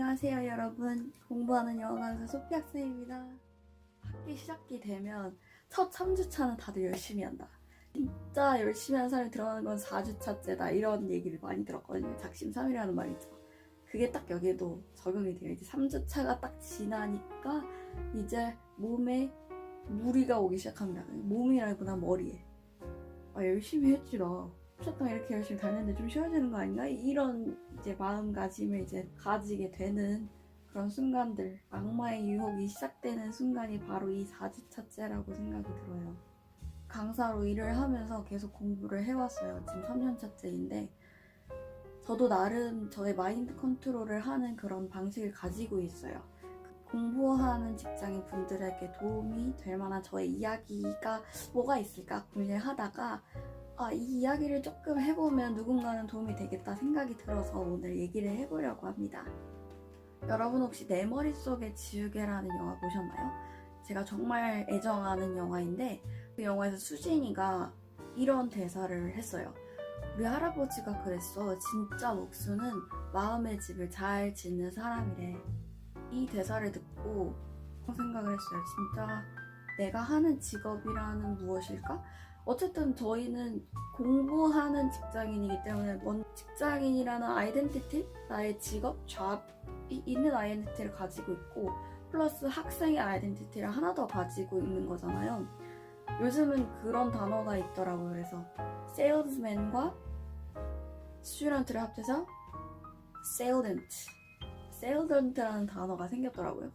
안녕하세요 여러분. 공부하는 영어 강사 소피 학생입니다. 학기 시작이 되면 첫 3주차는 다들 열심히 한다. 진짜 열심히 하는 사람이 들어가는 건 4주차째다. 이런 얘기를 많이 들었거든요. 작심삼일이라는 말이죠. 그게 딱 여기에도 적용이 돼요. 이제 3주차가 딱 지나니까 이제 몸에 무리가 오기 시작합니다. 몸이라기보다 머리에. 아 열심히 했지라. 3주 이렇게 열심히 다녔는데 좀 쉬어지는 거 아닌가? 이런 이제 마음가짐을 이제 가지게 되는 그런 순간들, 악마의 유혹이 시작되는 순간이 바로 이 4주차째라고 생각이 들어요. 강사로 일을 하면서 계속 공부를 해왔어요. 지금 3년차째인데 저도 나름 저의 마인드 컨트롤을 하는 그런 방식을 가지고 있어요. 공부하는 직장인 분들에게 도움이 될 만한 저의 이야기가 뭐가 있을까 고민을 하다가 아, 이 이야기를 조금 해보면 누군가는 도움이 되겠다 생각이 들어서 오늘 얘기를 해보려고 합니다. 여러분 혹시 내 머릿속에 지우개라는 영화 보셨나요? 제가 정말 애정하는 영화인데 그 영화에서 수진이가 이런 대사를 했어요. 우리 할아버지가 그랬어. 진짜 목수는 마음의 집을 잘 짓는 사람이래. 이 대사를 듣고 생각을 했어요. 진짜 내가 하는 직업이라는 무엇일까? 어쨌든 저희는 공부하는 직장인이기 때문에 뭔 직장인이라는 아이덴티티, 나의 직업, 잡이 있는 아이덴티티를 가지고 있고 플러스 학생의 아이덴티티를 하나 더 가지고 있는 거잖아요. 요즘은 그런 단어가 있더라고요. 그래서 salesman과 스튜던트를 합쳐서 salesdent, salesdent라는 단어가 생겼더라고요.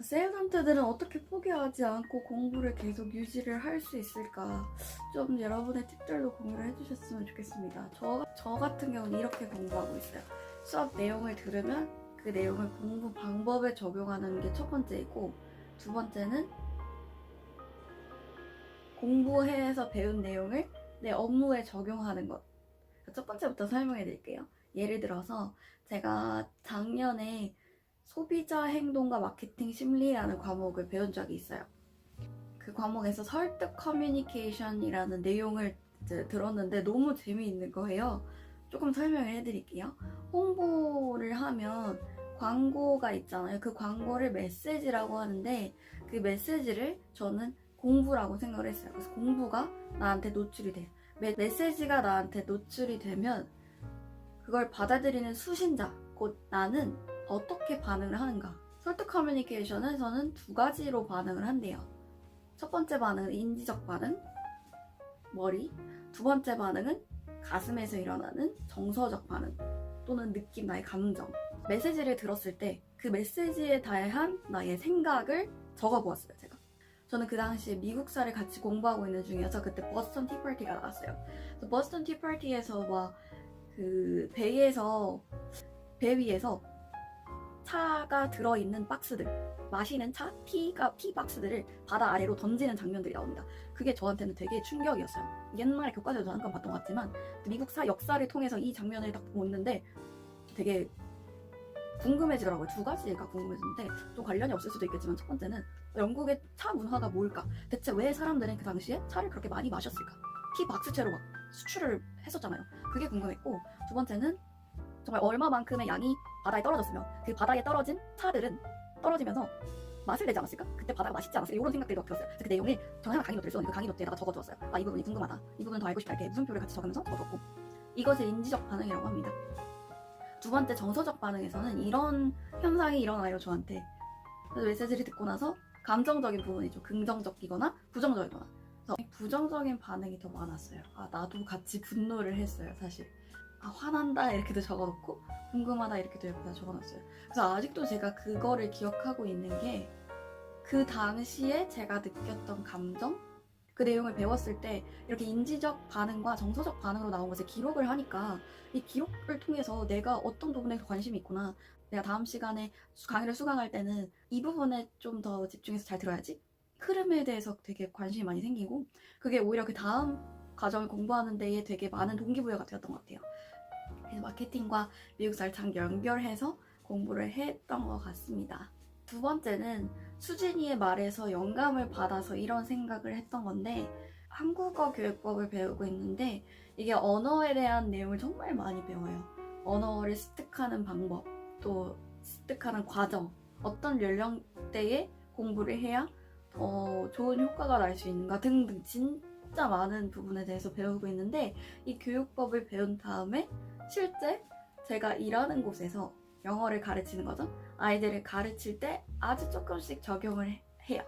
세일런트들은 어떻게 포기하지 않고 공부를 계속 유지를 할 수 있을까? 좀 여러분의 팁들도 공유를 해주셨으면 좋겠습니다. 저, 저 같은 경우는 이렇게 공부하고 있어요. 수업 내용을 들으면 그 내용을 공부 방법에 적용하는 게 첫 번째이고, 두 번째는 공부해서 배운 내용을 내 업무에 적용하는 것. 첫 번째부터 설명해 드릴게요. 예를 들어서 제가 작년에 소비자 행동과 마케팅 심리라는 과목을 배운 적이 있어요. 그 과목에서 설득 커뮤니케이션이라는 내용을 들었는데 너무 재미있는 거예요. 조금 설명을 해드릴게요. 홍보를 하면 광고가 있잖아요. 그 광고를 메시지라고 하는데 그 메시지를 저는 공부라고 생각을 했어요. 그래서 공부가 나한테 노출이 돼요. 메, 메시지가 나한테 노출이 되면 그걸 받아들이는 수신자, 곧 나는 어떻게 반응을 하는가. 설득 커뮤니케이션에서는 두 가지로 반응을 한대요. 첫 번째 반응은 인지적 반응, 머리. 두 번째 반응은 가슴에서 일어나는 정서적 반응 또는 느낌, 나의 감정. 메시지를 들었을 때 그 메시지에 대한 나의 생각을 적어보았어요, 제가. 저는 그 당시에 미국사를 같이 공부하고 있는 중이어서 그때 버스턴 티파티가 나왔어요. 버스턴 티파티에서 막 그 배에서 배 위에서 차가 들어있는 박스들 마시는 차, 티가, 티 박스들을 바다 아래로 던지는 장면들이 나옵니다. 그게 저한테는 되게 충격이었어요. 옛날에 교과서에서 잠깐 봤던 것 같지만 미국사 역사를 통해서 이 장면을 딱 보는데 되게 궁금해지더라고요. 두 가지가 궁금해지는데 좀 관련이 없을 수도 있겠지만 첫 번째는 영국의 차 문화가 뭘까? 대체 왜 사람들은 그 당시에 차를 그렇게 많이 마셨을까? 티 박스채로 막 수출을 했었잖아요. 그게 궁금했고 두 번째는 정말 얼마만큼의 양이 바다에 떨어졌으면 그 바다에 떨어진 차들은 떨어지면서 맛을 내지 않았을까? 그때 바다가 맛있지 않았을까? 이런 생각들이 막 들었어요. 그래서 그 내용을 저는 강의 노트를 썼는데 그 강의 노트에다가 적어두었어요. 아, 이 부분이 궁금하다. 이 부분 더 알고 싶다. 이렇게 무슨표를 같이 적으면서 적어뒀고 이것을 인지적 반응이라고 합니다. 두 번째 정서적 반응에서는 이런 현상이 일어나요, 저한테. 그래서 메시지를 듣고 나서 감정적인 부분이죠. 긍정적이거나 부정적이거나. 부정적인 반응이 더 많았어요. 아, 나도 같이 분노를 했어요, 사실. 아, 화난다 이렇게도 적어놓고 궁금하다 이렇게도 옆에다 적어놨어요. 그래서 아직도 제가 그거를 기억하고 있는 게 그 당시에 제가 느꼈던 감정 그 내용을 배웠을 때 이렇게 인지적 반응과 정서적 반응으로 나온 것을 기록을 하니까 이 기록을 통해서 내가 어떤 부분에 관심이 있구나 내가 다음 시간에 수- 강의를 수강할 때는 이 부분에 좀 더 집중해서 잘 들어야지 흐름에 대해서 되게 관심이 많이 생기고 그게 오히려 그 다음 과정을 공부하는 데에 되게 많은 동기부여가 되었던 것 같아요. 그래서 마케팅과 미국사를 잘 연결해서 공부를 했던 것 같습니다. 두 번째는 수진이의 말에서 영감을 받아서 이런 생각을 했던 건데 한국어 교육법을 배우고 있는데 이게 언어에 대한 내용을 정말 많이 배워요. 언어를 습득하는 방법, 또 습득하는 과정, 어떤 연령대에 공부를 해야 더 좋은 효과가 날 수 있는가 등등 진짜 많은 부분에 대해서 배우고 있는데 이 교육법을 배운 다음에 실제 제가 일하는 곳에서 영어를 가르치는 거죠. 아이들을 가르칠 때 아주 조금씩 적용을 해- 해요.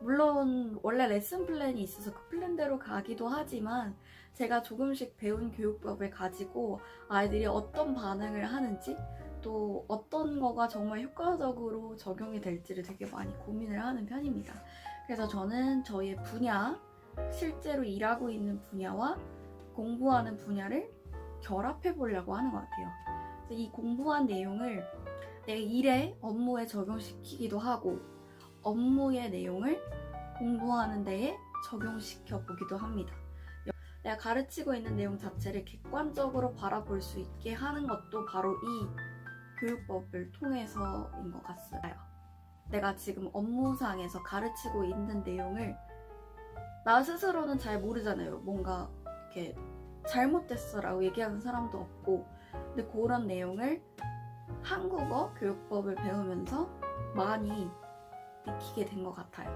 물론 원래 레슨 플랜이 있어서 그 플랜대로 가기도 하지만 제가 조금씩 배운 교육법을 가지고 아이들이 어떤 반응을 하는지 또 어떤 거가 정말 효과적으로 적용이 될지를 되게 많이 고민을 하는 편입니다. 그래서 저는 저의 분야, 실제로 일하고 있는 분야와 공부하는 분야를 결합해 보려고 하는 것 같아요. 이 공부한 내용을 내 일에 업무에 적용시키기도 하고 업무의 내용을 공부하는 데에 적용시켜 보기도 합니다. 내가 가르치고 있는 내용 자체를 객관적으로 바라볼 수 있게 하는 것도 바로 이 교육법을 통해서인 것 같아요. 내가 지금 업무상에서 가르치고 있는 내용을 나 스스로는 잘 모르잖아요. 뭔가 이렇게 잘못됐어라고 얘기하는 사람도 없고, 근데 그런 내용을 한국어 교육법을 배우면서 많이 익히게 된 것 같아요.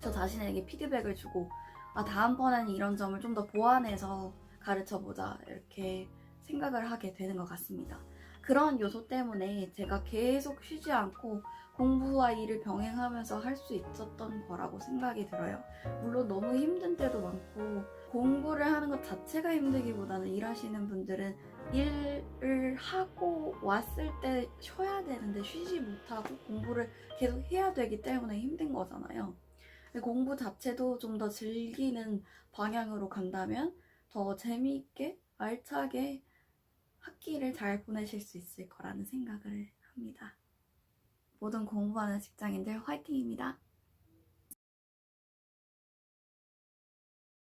저 자신에게 피드백을 주고, 아, 다음번에는 이런 점을 좀 더 보완해서 가르쳐 보자. 이렇게 생각을 하게 되는 것 같습니다. 그런 요소 때문에 제가 계속 쉬지 않고 공부와 일을 병행하면서 할 수 있었던 거라고 생각이 들어요. 물론 너무 힘든 때도 많고 공부를 하는 것 자체가 힘들기보다는 일하시는 분들은 일을 하고 왔을 때 쉬어야 되는데 쉬지 못하고 공부를 계속 해야 되기 때문에 힘든 거잖아요. 공부 자체도 좀 더 즐기는 방향으로 간다면 더 재미있게 알차게 학기를 잘 보내실 수 있을 거라는 생각을 합니다. 모든 공부하는 직장인들 화이팅입니다.